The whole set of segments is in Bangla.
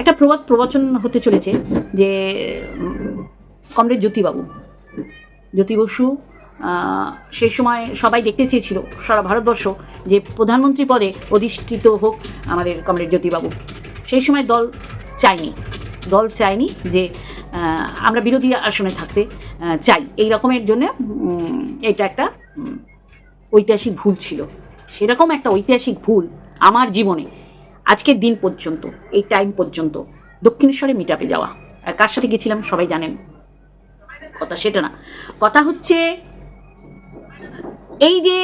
একটা প্রবাদ প্রবচন হতে চলেছে যে কমরেড জ্যোতিবাবু, জ্যোতি বসু সেই সময় সবাই দেখতে চেয়েছিল, সারা ভারতবর্ষ, যে প্রধানমন্ত্রী পদে অধিষ্ঠিত হোক আমাদের কমরেড জ্যোতিবাবু। সেই সময় দল চায়নি দল চায়নি যে আমরা বিরোধী আসনে থাকতে চাই। এই রকমের জন্য এটা একটা ঐতিহাসিক ভুল ছিল। সেরকম একটা ঐতিহাসিক ভুল আমার জীবনে আজকের দিন পর্যন্ত, এই টাইম পর্যন্ত দক্ষিণেশ্বরে মিটাপে যাওয়া। আর কার সাথে গেছিলাম সবাই জানেন। কথা সেটা না। কথা হচ্ছে, এই যে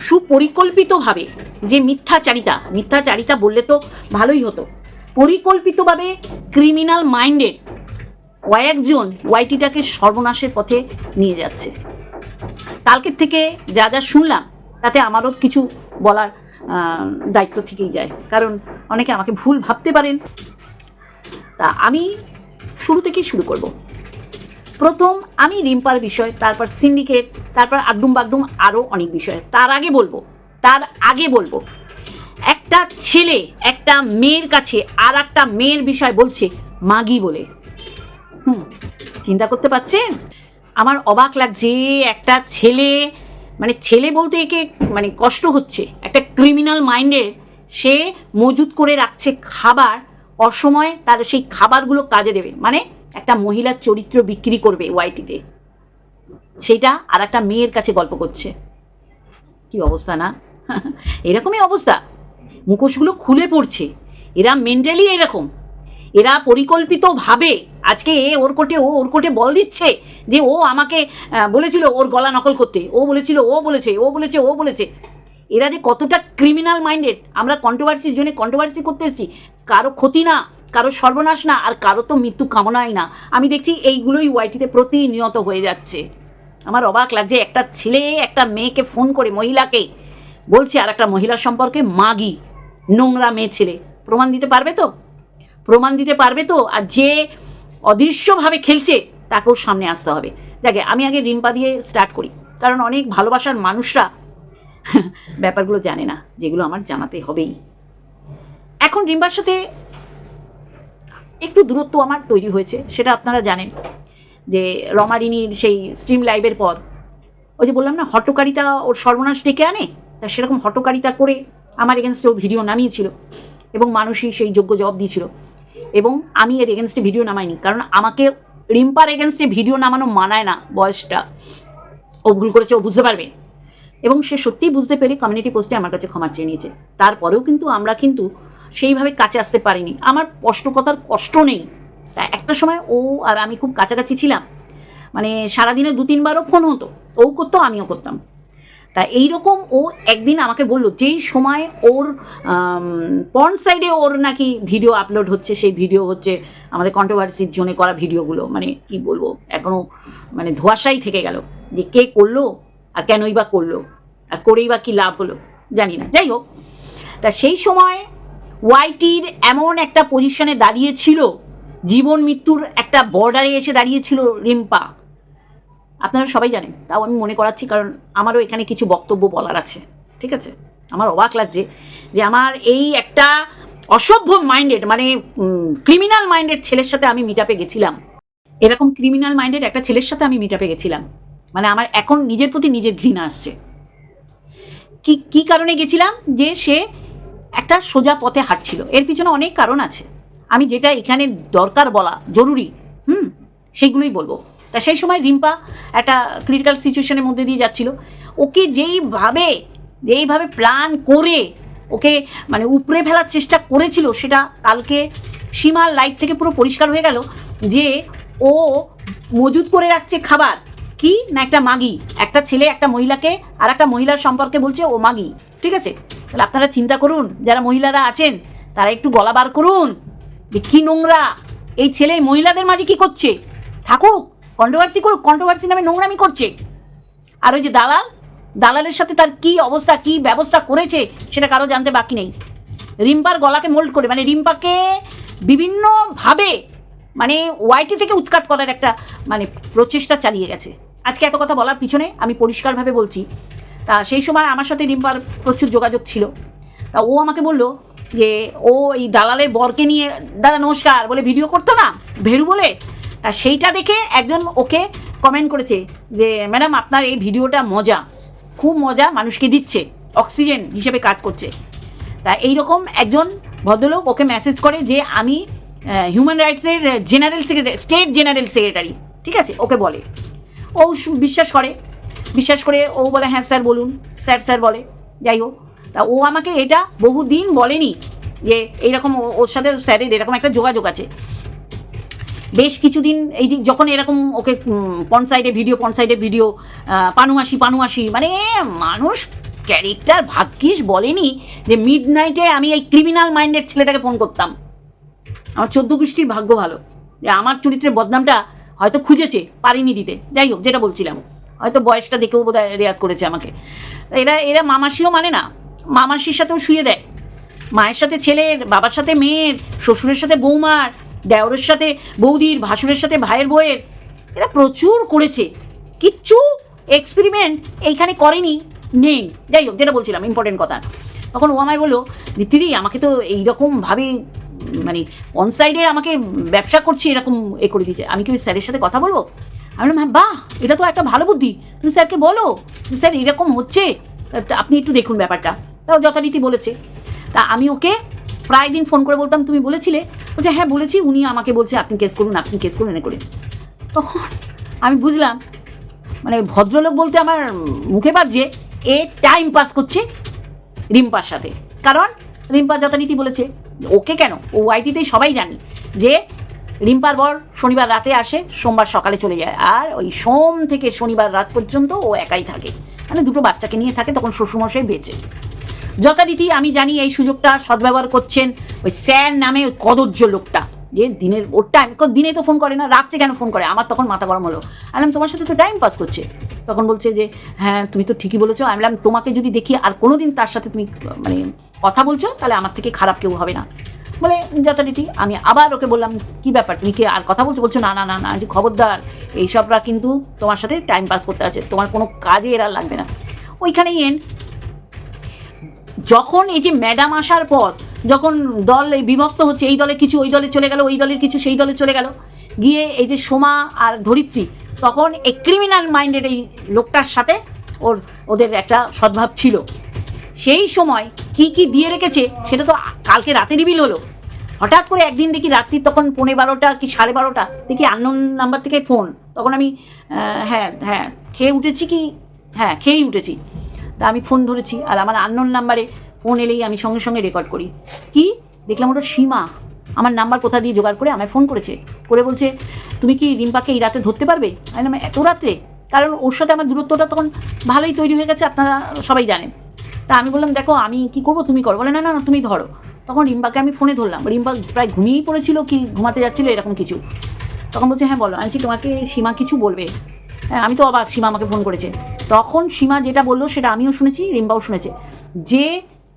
সুপরিকল্পিতভাবে যে মিথ্যাচারিতা মিথ্যাচারিতা বললে তো ভালোই হতো। পরিকল্পিতভাবে ক্রিমিনাল মাইন্ডেড কয়েকজন ওয়াইটিটাকে সর্বনাশের পথে নিয়ে যাচ্ছে। কালকের থেকে যা যা শুনলাম, তাতে আমারও কিছু বলার দায়িত্ব থেকেই যায়। কারণ অনেকে আমাকে ভুল ভাবতে পারেন। তা আমি শুরু থেকেই শুরু করব। প্রথম আমি রিম্পার বিষয়, তারপর সিন্ডিকেট, তারপর আগডুম বাগডুম আরও অনেক বিষয়। তার আগে বলব, তার আগে বলব, একটা ছেলে একটা মেয়ের কাছে আর একটা মেয়ের বিষয় বলছে, মাগি বলে। হুম, চিন্তা করতে পারছেন? আমার অবাক লাগছে, একটা ছেলে মানে ছেলে বলতে একে মানে কষ্ট হচ্ছে। একটা ক্রিমিনাল মাইন্ডের সে মজুত করে রাখছে খাবার, অসময়ে তার সেই খাবারগুলো কাজে দেবে। মানে একটা মহিলার চরিত্র বিক্রি করবে ওয়াইটিতে সেটা আর একটা মেয়ের কাছে গল্প করছে। কি অবস্থা না? এরকমই অবস্থা। মুখোশগুলো খুলে পড়ছে। এরা মেন্টালি এরকম। এরা পরিকল্পিতভাবে, আজকে এ ওর কোটে, ও ওর কোটে বল দিচ্ছে যে ও আমাকে বলেছিল ওর গলা নকল করতে। ও বলেছিল, ও বলেছে ও বলেছে ও বলেছে। এরা যে কতটা ক্রিমিনাল মাইন্ডেড আমরা কন্ট্রোভার্সির জন্য কন্ট্রোভার্সি করতে এসেছি। কারও ক্ষতি না, কারও সর্বনাশ না, আর কারও তো মৃত্যু কামনাই না। আমি দেখছি এইগুলোই ওয়াইটিতে প্রতিনিয়ত হয়ে যাচ্ছে। আমার অবাক লাগছে, একটা ছেলে একটা মেয়েকে ফোন করে মহিলাকে বলছে আর একটা মহিলার সম্পর্কে মাগি, নোংরা মেয়ে ছেলে। প্রমাণ দিতে পারবে তো? প্রমাণ দিতে পারবে তো? আর যে অদৃশ্যভাবে খেলছে, তাকেও সামনে আসতে হবে। দেখে আমি আগে রিম্পা দিয়ে স্টার্ট করি। কারণ অনেক ভালোবাসার মানুষরা ব্যাপারগুলো জানে না, যেগুলো আমার জানাতে হবেই। এখন রিম্পার সাথে একটু দূরত্ব আমার তৈরি হয়েছে, সেটা আপনারা জানেন। যে রমারিনীর সেই স্ট্রিম লাইভের পর, ওই যে বললাম না, হটকারিতা ওর সর্বনাশ ডেকে আনে? তা সেরকম হটকারিতা করে আমার এগেনস্টে ও ভিডিও নামিয়েছিল এবং মানুষই সেই যোগ্য জবাব দিয়েছিল। এবং আমি এর এগেনস্টে ভিডিও নামাইনি। কারণ আমাকে রিম্পার এগেনস্টে ভিডিও নামানো মানায় না বয়সটা। ও ভুল করেছে, ও বুঝতে পারবে। এবং সে সত্যিই বুঝতে পেরে কমিউনিটি পোস্টে আমার কাছে ক্ষমা চেয়ে নিয়েছে। তারপরেও কিন্তু আমরা কিন্তু সেইভাবে কাছে আসতে পারিনি। আমার কষ্টকতার কষ্ট নেই। তা একটা সময় ও আর আমি খুব কাছাকাছি ছিলাম। মানে সারাদিনে দু তিনবারও ফোন হতো। ও করতো, আমিও করতাম। তা এইরকম ও একদিন আমাকে বলল, যেই সময় ওর পর্ন সাইডে ওর নাকি ভিডিও আপলোড হচ্ছে, সেই ভিডিও হচ্ছে আমাদের কন্ট্রোভার্সির জন্য করা ভিডিওগুলো মানে কি বলব এখনও মানে ধোয়াশাই থেকে গেল যে কে করল আর কেনই বা করল, আর করেই বা কী লাভ হলো, জানি না। যাই হোক, তা সেই সময় ওয়াইটির এমন একটা পজিশনে দাঁড়িয়েছিল, জীবন মৃত্যুর একটা বর্ডারে এসে দাঁড়িয়েছিল রিম্পা। আপনারা সবাই জানেন, তাও আমি মনে করাচ্ছি কারণ আমারও এখানে কিছু বক্তব্য বলার আছে, ঠিক আছে? আমার অবাক লাগছে যে আমার এই একটা অসভ্য মাইন্ডেড মানে ক্রিমিনাল মাইন্ডেড ছেলের সাথে আমি মিটাপে গেছিলাম। এরকম ক্রিমিনাল মাইন্ডেড একটা ছেলের সাথে আমি মিটাপে গেছিলাম। মানে আমার এখন নিজের প্রতি নিজের ঘৃণা আসছে। কি কি কারণে গেছিলাম? যে সে একটা সোজা পথে হাঁটছিল। এর পিছনে অনেক কারণ আছে। আমি যেটা এখানে দরকার বলা জরুরি সেইগুলোই বলব। তা সেই সময় রিম্পা একটা ক্রিটিক্যাল সিচুয়েশনের মধ্যে দিয়ে যাচ্ছিল। ওকে যেইভাবে যেইভাবে প্ল্যান করে ওকে মানে উপড়ে ফেলার চেষ্টা করেছিল, সেটা কালকে সীমার লাইফ থেকে পুরো পরিষ্কার হয়ে গেল যে ও মজুত করে রাখছে খাবার। কি না একটা মাগি? একটা ছেলে, একটা মহিলাকে আর একটা মহিলার সম্পর্কে বলছে, ও মাগি। ঠিক আছে? তাহলে আপনারা চিন্তা করুন, যারা মহিলারা আছেন, তারা একটু গলা বার করুন যে কী নোংরা। এই ছেলে, মহিলাদের মাঝে কি করছে? থাকুক কন্ট্রোভার্সি করুক কন্ট্রোভার্সি নামে নোংরামি করছে। আর ওই যে দালাল, দালালের সাথে তার কি অবস্থা, কি ব্যবস্থা করেছে, সেটা কারও জানতে বাকি নেই। রিম্পার গলাকে মোল্ড করে মানে রিম্পাকে বিভিন্নভাবে মানে ওয়াইটি থেকে উৎখাত করার একটা মানে প্রচেষ্টা চালিয়ে গেছে। আজকে এত কথা বলার পিছনে আমি পরিষ্কারভাবে বলছি, তা সেই সময় আমার সাথে রিম্পার প্রচুর যোগাযোগ ছিল। তা ও আমাকে বলল যে, ও এই দালালের বরকে নিয়ে, দাদা নমস্কার, বলে ভিডিও করতো না? ভেরু বলে? তা সেইটা দেখে একজন ওকে কমেন্ট করেছে যে ম্যাডাম আপনার এই ভিডিওটা মজা। খুব মজা মানুষকে দিচ্ছে। অক্সিজেন হিসেবে কাজ করছে। তা এইরকম একজন ভদ্রলোক ওকে মেসেজ করে যে, আমি human রাইটসের general secretary state general secretary ঠিক আছে? ওকে বলে। ও বিশ্বাস করে। বিশ্বাস করে ও বলে হ্যাঁ স্যার, বলুন। স্যার স্যার বলে। যাই হোক। তা ও আমাকে এটা বহুদিন বলেনি যে, এইরকম ওর সাথে স্যারের এরকম একটা যোগাযোগ আছে। বেশ কিছুদিন এই যখন এরকম ওকে পনসাইডে ভিডিও পনসাইডে ভিডিও পানুমাসি পানুমাসি মানে মানুষ ক্যারেক্টার ভাগ্যিস বলেনি যে মিড নাইটে আমি এই ক্রিমিনাল মাইন্ডেড ছেলেটাকে ফোন করতাম। আমার চোদ্দ গোষ্ঠীর ভাগ্য ভালো। যে আমার চরিত্রের বদনামটা হয়তো খুঁজেছে, পারিনি দিতে। যাই হোক, যেটা বলছিলাম। হয়তো বয়সটা দেখেও বোধহয় রেয়াত করেছে আমাকে। এরা এরা মামাসিও মানে না মামাসির সাথেও শুয়ে দেয়। মায়ের সাথে ছেলের, বাবার সাথে মেয়ের, শ্বশুরের সাথে বৌমার দেওরের সাথে, বৌদির ভাসুরের সাথে, ভাইয়ের বউয়ের। এরা প্রচুর করেছে। কিচ্ছু এক্সপেরিমেন্ট এইখানে করেনি, নেই। যাই হোক, যেটা বলছিলাম ইম্পর্টেন্ট কথা। তখন ও আমায় বলল দীপ্তিদি আমাকে তো এইরকমভাবে মানে অন সাইডে আমাকে ব্যবসা করছি, এরকম এ করে দিয়েছে। আমি কি ওই স্যারের সাথে কথা বলব? আমি বললাম হ্যাঁ বাহ, এটা তো একটা ভালো বুদ্ধি। তুমি স্যারকে বলো স্যার, এরকম হচ্ছে। আপনি একটু দেখুন ব্যাপারটা। তাও যথারীতি বলেছে। তা আমি ওকে প্রায় দিন ফোন করে বলতাম, তুমি বলেছিলে? বলছে হ্যাঁ বলেছি। উনি আমাকে বলছে, আপনি কেস করুন, আপনি কেস করুন, এনে করে। তখন আমি বুঝলাম মানে ভদ্রলোক বলতে আমার মুখে বাজছে, এ টাইম পাস করছে রিম্পার সাথে। কারণ রিম্পা যথারীতি বলেছে, ওকে কেন? ও ওয়াইটিতেই সবাই জানি যে রিম্পার বর শনিবার রাতে আসে, সোমবার সকালে চলে যায়। আর ওই সোম থেকে শনিবার রাত পর্যন্ত ও একাই থাকে। মানে দুটো বাচ্চাকে নিয়ে থাকে, তখন শ্বশুরমশাই বেঁচে। যথারীতি আমি জানি এই সুযোগটা সদ্ব্যবহার করছেন ওই স্যার নামে ওই কদর্য লোকটা। যে দিনের ওর টাইম দিনে তো ফোন করে না, রাত্রে কেন ফোন করে? আমার তখন মাথা গরম হলো। আমি তোমার সাথে তো টাইম পাস করছে। তখন বলছে যে হ্যাঁ তুমি তো ঠিকই বলেছ। আমি বললাম, তোমাকে যদি দেখি আর কোনো দিন তার সাথে তুমি মানে কথা বলছো, তাহলে আমার থেকে খারাপ কেউ হবে না। বলে, যথারীতি আমি আবার ওকে বললাম, কি ব্যাপার? তুমি কি আর কথা বলছো? বলছো, না না না না, যে খবরদার, এইসবরা কিন্তু তোমার সাথে টাইম পাস করতে আছে। তোমার কোনো কাজে এরা লাগবে না। ওইখানেই এন্ড যখন এই যে ম্যাডাম আসার পর, যখন দল বিভক্ত হচ্ছে, এই দলে কিছু, ওই দলে চলে গেল, ওই দলের কিছু, সেই দলে চলে গেল, গিয়ে এই যে সোমা আর ধরিত্রী, তখন এই ক্রিমিনাল মাইন্ডেড এই লোকটার সাথে ওর, ওদের একটা সদ্ভাব ছিল। সেই সময় কি কি দিয়ে রেখেছে, সেটা তো কালকে রাতে রিবিল হলো। হঠাৎ করে একদিন দেখি রাত্রি তখন পৌনে বারোটা কি সাড়ে বারোটা, দেখি আননোন নাম্বার থেকে ফোন তখন আমি হ্যাঁ হ্যাঁ খেয়ে উঠেছি কি হ্যাঁ খেয়েই উঠেছি। তা আমি ফোন ধরেছি আর আমার আননোন নাম্বারে ফোন এলেই আমি সঙ্গে সঙ্গে রেকর্ড করি। কি? দেখলাম ওটা সীমা। আমার নাম্বার কোথা দিয়ে জোগাড় করে আমায় ফোন করেছে। করে বলছে তুমি কি রিম্পাকে এই রাতে ধরতে পারবে? আমি বললাম, এত রাত্রে? কারণ ওর সাথে আমার দূরত্বটা তখন ভালোই তৈরি হয়ে গেছে আপনারা সবাই জানেন। তা আমি বললাম দেখো আমি কি করব? তুমি করো। বলে না না না তুমি ধরো। তখন রিম্পাকে আমি ফোনে ধরলাম। রিম্পা প্রায় ঘুমিয়েই পড়েছিল কি ঘুমাতে যাচ্ছিল এরকম কিছু। তখন বলছে হ্যাঁ বলো। আমি তোমাকে সীমা কিছু বলবে? হ্যাঁ আমি তো অবাক সীমা আমাকে ফোন করেছে। তখন সীমা যেটা বলল সেটা আমিও শুনেছি, রিম্পাও শুনেছে। যে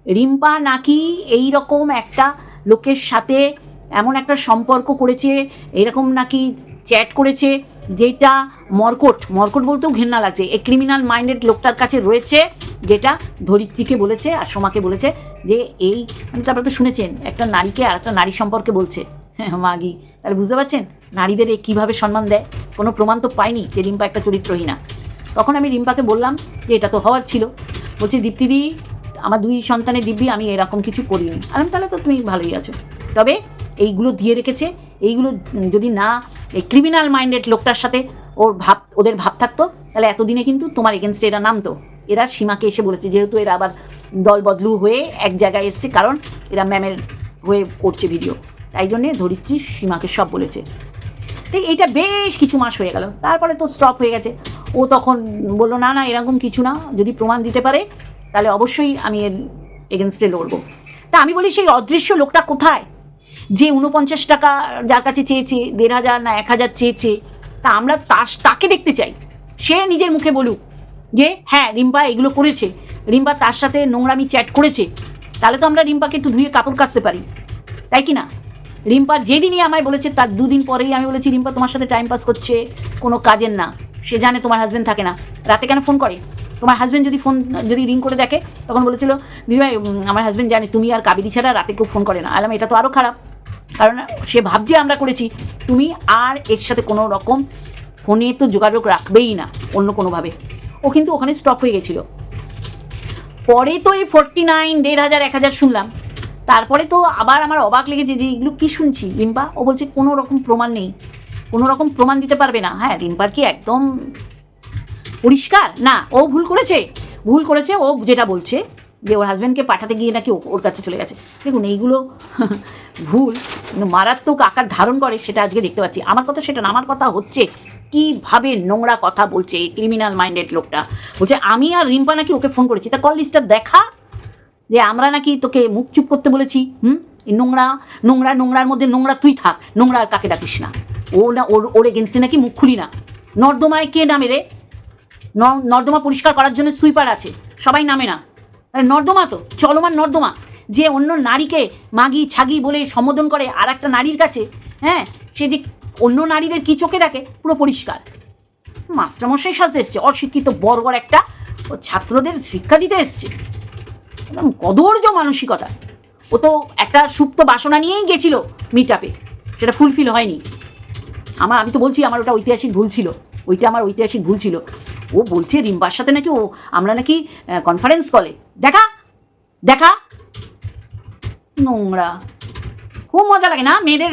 রিম্পা নাকি এই রকম একটা লোকের সাথে এমন একটা সম্পর্ক করেছে, এরকম নাকি চ্যাট করেছে, যেটা মর্কট মর্কট বলতেও ঘেন্না লাগছে। এই ক্রিমিনাল মাইন্ডেড লোকটার কাছে রয়েছে, যেটা ধরিত্রীকে বলেছে আর সোমাকে বলেছে যে এই তারপরে তো শুনেছেন, একটা নারীকে আর একটা নারী সম্পর্কে বলছে। হ্যাঁ মাগি তাহলে বুঝতে পারছেন? নারীদের এ কীভাবে সম্মান দেয়? কোনো প্রমাণ তো পায়নি যে রিম্পা একটা চরিত্রহীনা। তখন আমি রিম্পাকে বললাম যে এটা তো হওয়ার ছিল। বলছে দীপ্তিদি আমার দুই সন্তানের দিব্যি, আমি এরকম কিছু করিনি। আলাম তাহলে তো তুমি ভালোই আছো। তবে এইগুলো দিয়ে রেখেছে, এইগুলো যদি না, এই ক্রিমিনাল মাইন্ডেড লোকটার সাথে ওর ভাব, ওদের ভাব থাকতো, তাহলে এতদিনে কিন্তু তোমার এগেনস্টে এরা নামতো। এরা সীমাকে এসে বলেছে, যেহেতু এরা আবার দল বদলু হয়ে এক জায়গায় এসছে, কারণ এরা ম্যামের হয়ে করছে ভিডিও তাই জন্যে ধরিত্রী সীমাকে সব বলেছে। তো এইটা বেশ কিছু মাস হয়ে গেল। তারপরে তো স্টপ হয়ে গেছে। ও তখন বলল, না না, এরকম কিছু না, যদি প্রমাণ দিতে পারে, তাহলে অবশ্যই আমি এর এগেনস্টে লড়বো। তা আমি বলি, সেই অদৃশ্য লোকটা কোথায়? যে উনপঞ্চাশ টাকা যার কাছে চেয়েছে, দেড় হাজার না এক হাজার চেয়েছে, তা আমরা তাকে দেখতে চাই। সে নিজের মুখে বলুক যে হ্যাঁ রিম্পা এগুলো করেছে। রিম্পা তার সাথে নোংরামি চ্যাট করেছে। তাহলে তো আমরা রিম্পাকে একটু ধুয়ে কাপড় কাচতে পারি। তাই কি না? রিম্পা যেদিনই আমায় বলেছে, তার দুদিন পরেই আমি বলেছি, রিম্পা, তোমার সাথে টাইম পাস করছে, কোনো কাজের না। সে জানে তোমার হাজব্যান্ড থাকে না। রাতে কেন ফোন করে? তোমার হাজব্যান্ড যদি ফোন যদি রিং করে দেখে, তখন বলেছিল দিদিভাই আমার হাজব্যান্ড জানে, তুমি আর কাবেরি ছাড়া রাতে কেউ ফোন করে না। আলাম, এটা তো আরও খারাপ। কারণ সে ভাবছে, আমরা করেছি। তুমি আর এর সাথে কোনো রকম ফোনে তো যোগাযোগ রাখবেই না, অন্য কোনোভাবে। ও কিন্তু ওখানে স্টপ হয়ে গেছিল। পরে তো এই ফোরটি নাইন দেড় হাজার, এক হাজার শুনলাম। তারপরে তো আবার আমার অবাক লেগেছে যে, এগুলো কী শুনছি? রিম্পা, ও বলছে, কোনো রকম প্রমাণ নেই। কোনো রকম প্রমাণ দিতে পারবে না। হ্যাঁ রিম্পার কি একদম পরিষ্কার? না, ও ভুল করেছে। ভুল করেছে, ও যেটা বলছে, যে ওর হাজব্যান্ডকে পাঠাতে গিয়ে নাকি ওর কাছে চলে গেছে। দেখুন, এইগুলো ভুল মারাত্মক আকার ধারণ করে সেটা আজকে দেখতে পাচ্ছি। আমার কথা সেটা না, আমার কথা হচ্ছে কীভাবে নোংরা কথা বলছে এই ক্রিমিনাল মাইন্ডেড লোকটা। বলছে, আমি আর রিম্পা নাকি ওকে ফোন করেছি। তা কল লিস্টটা দেখা। যে আমরা নাকি তোকে মুখ চুপ করতে বলেছি, হুম? নোংরা নোংরা, নোংরার মধ্যে নোংরা তুই থাক। নোংরা আর কাকে ডাকিস না? ও না, ওর ওর এগেনস্টে নাকি মুখ খুলি না। নর্দমায় কে নামে রে নর্দমা পরিষ্কার করার জন্য সুইপার আছে। সবাই নামে না। নর্দমা তো, চলমান নর্দমা। যে অন্য নারীকে মাগি, ছাগি বলে সম্বোধন করে আর একটা নারীর কাছে হ্যাঁ সে যে অন্য নারীদের কি চোখে দেখে? পুরো পরিষ্কার। মাস্টারমশাই সাজতে এসছে। অশিক্ষিত বর্বর একটা ও ছাত্রদের শিক্ষা দিতে এসছে। একদম কদর্য মানসিকতা। ও তো একটা সুপ্ত বাসনা নিয়েই গেছিল মিট সেটা ফুলফিল হয়নি। আমার, আমি তো বলছি আমার ওটা ঐতিহাসিক ভুল ছিল। ওইটা আমার ঐতিহাসিক ভুল ছিল। ও বলছে রিম্বার সাথে নাকি ও, আমরা নাকি কনফারেন্স কলে দেখা? দেখা? নোংরা। খুব মজা লাগে না মেয়েদের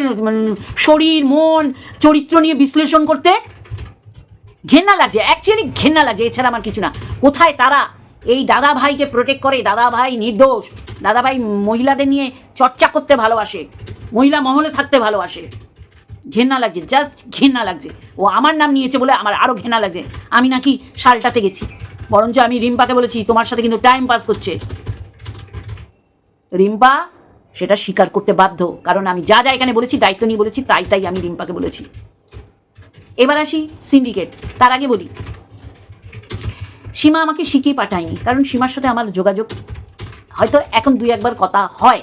শরীর, মন, চরিত্র নিয়ে বিশ্লেষণ করতে? ঘেন্না লাগছে অ্যাকচুয়ালি ঘেন্না লাগছে, এছাড়া আমার কিছু না। কোথায় তারা? এই দাদা ভাইকে প্রোটেক্ট করে দাদা ভাই নির্দোষ। দাদা ভাই মহিলাদের নিয়ে চর্চা করতে ভালোবাসে। মহিলা মহলে থাকতে ভালোবাসে। ঘেন্না লাগছে জাস্ট ঘেন্না লাগছে। ও আমার নাম নিয়েছে বলে আমার আরও ঘেন্না লাগছে। আমি নাকি শালটাতে গেছি। বরঞ্চ আমি রিম্পাকে বলেছি, তোমার সাথে কিন্তু টাইম পাস করছে। রিম্পা, সেটা স্বীকার করতে বাধ্য, কারণ আমি যা যা এখানে বলেছি, দায়িত্ব নিয়ে বলেছি, তাই তাই আমি রিম্পাকে বলেছি। এবার আসি সিন্ডিকেট তার আগে বলি। সীমা আমাকে শিখিয়ে পাঠায়নি, কারণ সীমার সাথে আমার যোগাযোগ, হয়তো এখন দুই একবার কথা হয়।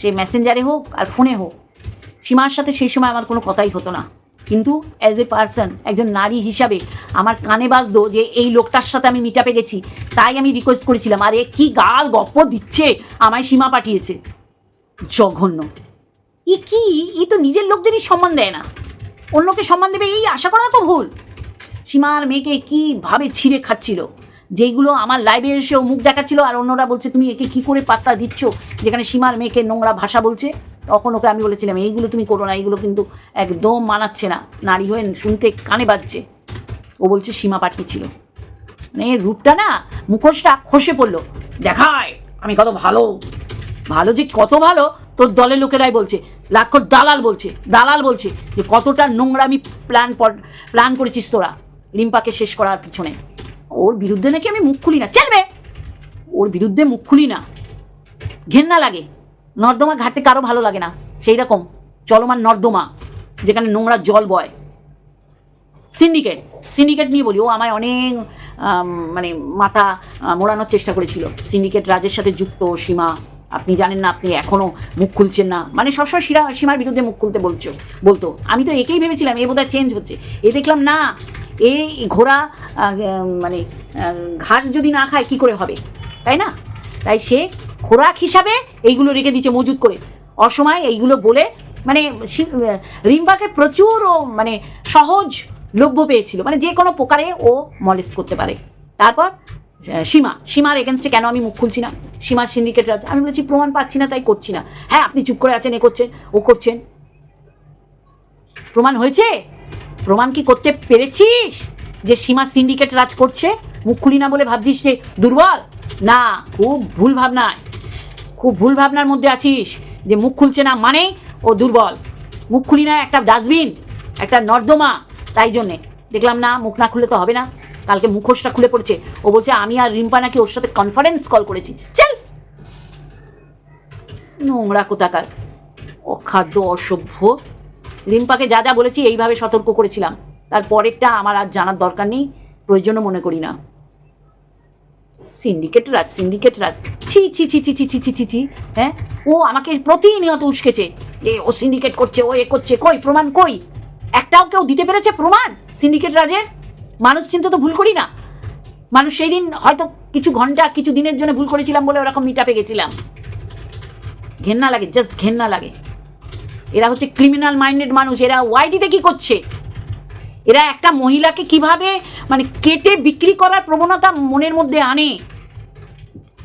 সে মেসেঞ্জারে হোক আর ফোনে হোক। সীমার সাথে সেই সময় আমার কোনো কথাই হতো না। কিন্তু অ্যাজ এ পার্সন একজন নারী হিসাবে আমার কানে বাজতো যে এই লোকটার সাথে আমি মিটাপে গেছি। তাই আমি রিকোয়েস্ট করেছিলাম, আরে কি গাল গপ্প দিচ্ছে, আমায় সীমা পাঠিয়েছে। জঘন্য। ই কি? ই তো নিজের লোকদেরই সম্মান দেয় না। অন্যকে সম্মান দেবে, এই আশা করা তো ভুল। সীমার মেয়েকে কীভাবে ছিঁড়ে খাচ্ছিল? যেগুলো আমার লাইভে এসেও মুখ দেখাচ্ছিল আর অন্যরা বলছে, তুমি একে কী করে পাত্তা দিচ্ছ? যেখানে সীমার মেয়েকে নোংরা ভাষা বলছে। তখন ওকে আমি বলেছিলাম, এইগুলো তুমি করো না, এইগুলো কিন্তু একদম মানাচ্ছে না। নারী হয়ে শুনতে কানে বাজছে। ও বলছে, সীমা পাঠিয়েছিল। মানে রূপটা না, মুখোশটা খসে পড়ল। দেখায়, আমি কত ভালো। ভালো যে কত ভালো? তোর দলের লোকেরাই বলছে। লাক্ষর দালাল বলছে দালাল বলছে যে, কতটা নোংরামি প্ল্যান প্ল্যান করেছিস তোরা? রিম্পাকে শেষ করার পিছনে। ওর বিরুদ্ধে নাকি আমি মুখ খুলি না? চলবে ওর বিরুদ্ধে মুখ খুলি না। ঘেন্না লাগে। নর্দমা ঘাটে কারও ভালো লাগে না। সেই রকম চলমান নর্দমা, যেখানে নোংরা জল বয়। সিন্ডিকেট সিন্ডিকেট নিয়ে বলি। ও আমায় অনেক মানে মাথা মোড়ানোর চেষ্টা করেছিল। সিন্ডিকেট রাজের সাথে যুক্ত, সীমা। আপনি জানেন না, আপনি এখনও মুখ খুলছেন না। মানে সবসময় সীমা সীমার বিরুদ্ধে মুখ খুলতে বলছো, বলতো। আমি তো একেই ভেবেছিলাম, এ বোধহয় চেঞ্জ হচ্ছে। এ দেখলাম না এই ঘোড়া মানে ঘাস যদি না খায়, কি করে হবে? তাই না? তাই সে খোরাক হিসাবে এইগুলো রেখে দিচ্ছে মজুদ করে। অসময় এইগুলো বলে মানে রিম্বাকে প্রচুর ও মানে সহজ লভ্য পেয়েছিল। মানে যে কোনো প্রকারে ও মলেস্ট করতে পারে। তারপর সীমা, সীমার এগেনস্টে কেন আমি মুখ খুলছি না? সীমার সিন্ডিকেট আমি বলেছি, প্রমাণ পাচ্ছি না, তাই করছি না। হ্যাঁ আপনি চুপ করে আছেন, এ করছেন, ও করছেন। প্রমাণ হয়েছে? প্রমাণ কি করতে পেরেছিস যে সীমা সিন্ডিকেট রাজ করছে? মুখ খুলি না বলে ভাবছিস যে দুর্বল? না, খুব ভুল ভাবনায়। খুব ভুল ভাবনার মধ্যে আছিস যে মুখ খুলছে না মানে ও দুর্বল। মুখ খুলি না, একটা ডাস্টবিন, একটা নর্দমা, তাই জন্যে। দেখলাম না, মুখ না খুলে তো হবে না। কালকে মুখোশটা খুলে পড়েছে। ও বলছে, আমি আর রিম্পা নাকি ওর সাথে কনফারেন্স কল করেছি। চল! নোংরা কোথাকার। অখাদ্য, অসভ্য। রিম্পাকে যা যা বলেছি এইভাবে সতর্ক করেছিলাম। তার পরেরটা আমার আর জানার দরকার নেই, প্রয়োজনও মনে করি না। Syndicate raj syndicate raj. ছি ছি ছি ছি ছি ছি ছি ছি ছি হ্যাঁ? ও আমাকে প্রতিনিয়ত উস্কেছে যে ও সিন্ডিকেট করছে, ও এ করছে, কই, প্রমাণ কই? একটাও কেউ দিতে পেরেছে প্রমাণ সিন্ডিকেট রাজের? মানুষ চিন্তা তো ভুল করি না। মানুষ সেই দিন হয়তো কিছু ঘণ্টা, কিছু দিনের জন্য ভুল করেছিলাম বলে ওরকম মিটাপে গেছিলাম। ঘেন্না লাগে জাস্ট ঘেন্না লাগে। এরা হচ্ছে ক্রিমিনাল মাইন্ডেড মানুষ, এরা ওয়াইটিতে কি করছে? এরা একটা মহিলাকে কীভাবে মানে কেটে বিক্রি করার প্রবণতা মনের মধ্যে আনে?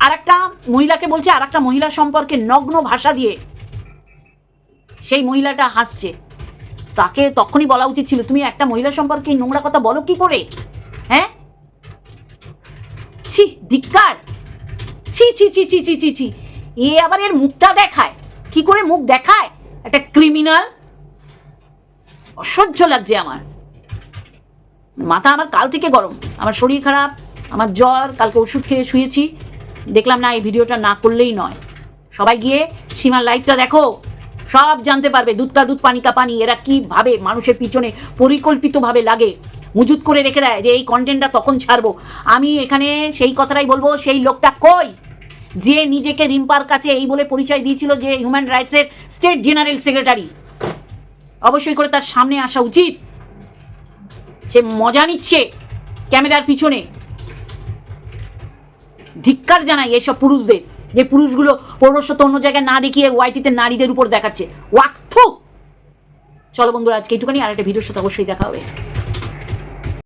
আর একটা মহিলাকে বলছে আর একটা মহিলা সম্পর্কে নগ্ন ভাষা দিয়ে। সেই মহিলাটা হাসছে। তাকে তখনই বলা উচিত ছিল, তুমি একটা মহিলা সম্পর্কে নোংরা কথা বলো কি করে? হ্যাঁ? ছি, ধিক্কার। ছি ছি ছি ছি ছি ছি ছি। এ আবার এর মুখটা দেখায়। কি করে মুখ দেখায়? একটা ক্রিমিনাল অসহ্য লাগছে আমার। মাথা আমার কাল থেকে গরম। আমার শরীর খারাপ, আমার জ্বর, কালকে ওষুধ খেয়ে শুয়েছি। দেখলাম না, এই ভিডিওটা না করলেই নয়। সবাই গিয়ে সীমার লাইভটা দেখো। সব জানতে পারবে দুধ কা দুধ, পানি কা পানি, এরা কীভাবে মানুষের পিছনে পরিকল্পিতভাবে লাগে। মজুত করে রেখে দেয় যে এই কন্টেন্টটা তখন ছাড়বো। আমি এখানে সেই কথাটাই বলব, সেই লোকটা কই? যে নিজেকে রিম্পার কাছে এই বলে পরিচয় দিয়েছিল যে হিউম্যান রাইটসের স্টেট জেনারেল সেক্রেটারি। অবশ্যই করে তার সামনে আসা উচিত। সে মজা নিচ্ছে ক্যামেরার পিছনে। ধিক্কার জানাই এসব পুরুষদের যে পুরুষগুলো পৌরস্বত অন্য জায়গায় না দেখিয়ে ওয়াইটিতে নারীদের উপর দেখাচ্ছে। ওয়াক্থু চলো বন্ধুরা, আজকে এইটুখানি আর একটা ভিডিওর সাথে অবশ্যই দেখা হবে।